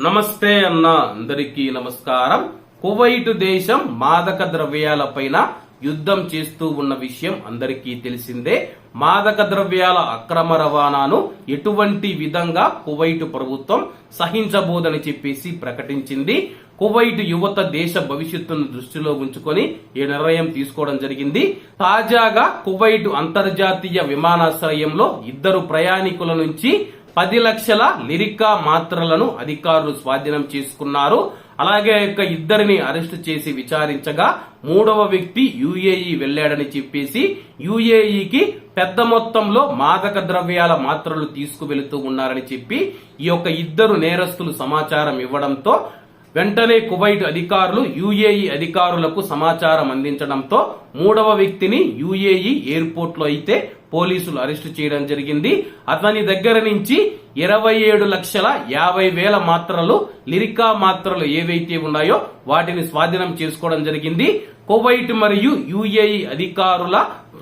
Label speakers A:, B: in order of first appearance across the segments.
A: నమస్తే అన్న అందరికీ నమస్కారం. కువైట్ దేశం మాదక ద్రవ్యాలపైన యుద్ధం చేస్తూ ఉన్న విషయం అందరికీ తెలిసిందే. మాదక ద్రవ్యాల అక్రమ రవాణాను ఎటువంటి విధంగా కువైట్ ప్రభుత్వం సహించబోదని చెప్పేసి ప్రకటించింది. కువైట్ యువత దేశ భవిష్యత్తును దృష్టిలో ఉంచుకొని ఈ నిర్ణయం తీసుకోవడం జరిగింది. తాజాగా కువైట్ అంతర్జాతీయ విమానాశ్రయంలో ఇద్దరు ప్రయాణికుల నుంచి పది లక్షల లిరికా మాత్రలను అధికారులు స్వాధీనం చేసుకున్నారు. అలాగే ఆ యొక్క ఇద్దరిని అరెస్టు చేసి విచారించగా మూడవ వ్యక్తి యుఏఈ వెళ్ళాడని చెప్పేసి యుఏఈకి పెద్ద మొత్తంలో మాదక ద్రవ్యాల మాత్రలు తీసుకువెళుతూ ఉన్నారని చెప్పి ఈ యొక్క ఇద్దరు నేరస్తులు సమాచారం ఇవ్వడంతో వెంటనే కువైట్ అధికారులు యుఏఈ అధికారులకు సమాచారం అందించడంతో మూడవ వ్యక్తిని యుఏఈ ఎయిర్పోర్ట్లో అయితే పోలీసులు అరెస్టు చేయడం జరిగింది. అతని దగ్గర నుంచి ఇరవై ఏడు లక్షల యాభై వేల మాత్రలు లిరికా మాత్రలు ఏవైతే ఉన్నాయో వాటిని స్వాధీనం చేసుకోవడం జరిగింది. కువైట్ మరియు యుఏఈ అధికారుల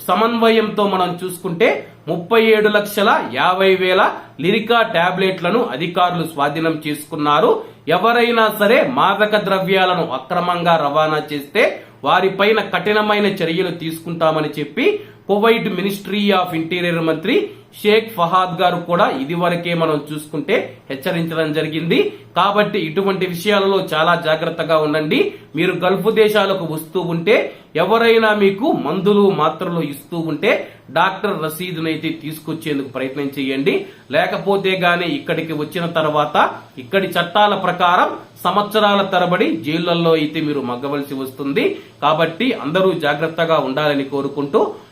A: సమన్వయంతో మనం చూసుకుంటే ముప్పై ఏడు లక్షల యాభై వేల లిరికా టాబ్లెట్లను అధికారులు స్వాధీనం చేసుకున్నారు. ఎవరైనా సరే మాదక ద్రవ్యాలను అక్రమంగా రవాణా చేస్తే వారిపైన కఠినమైన చర్యలు తీసుకుంటామని చెప్పి కువైట్ మినిస్ట్రీ ఆఫ్ ఇంటీరియర్ మంత్రి షేక్ ఫహాద్ గారు కూడా ఇదివరకే మనం చూసుకుంటే హెచ్చరించడం జరిగింది. కాబట్టి ఇటువంటి విషయాలలో చాలా జాగ్రత్తగా ఉండండి. మీరు గల్ఫ్ దేశాలకు వస్తూ ఉంటే ఎవరైనా మీకు మందులు మాత్రలు ఇస్తూ ఉంటే డాక్టర్ రసీదునైతే తీసుకొచ్చేందుకు ప్రయత్నం చేయండి. లేకపోతే గాని ఇక్కడికి వచ్చిన తర్వాత ఇక్కడి చట్టాల ప్రకారం సంవత్సరాల తరబడి జైళ్ళలో అయితే మీరు మగ్గవలసి వస్తుంది. కాబట్టి అందరూ జాగ్రత్తగా ఉండాలని కోరుకుంటూ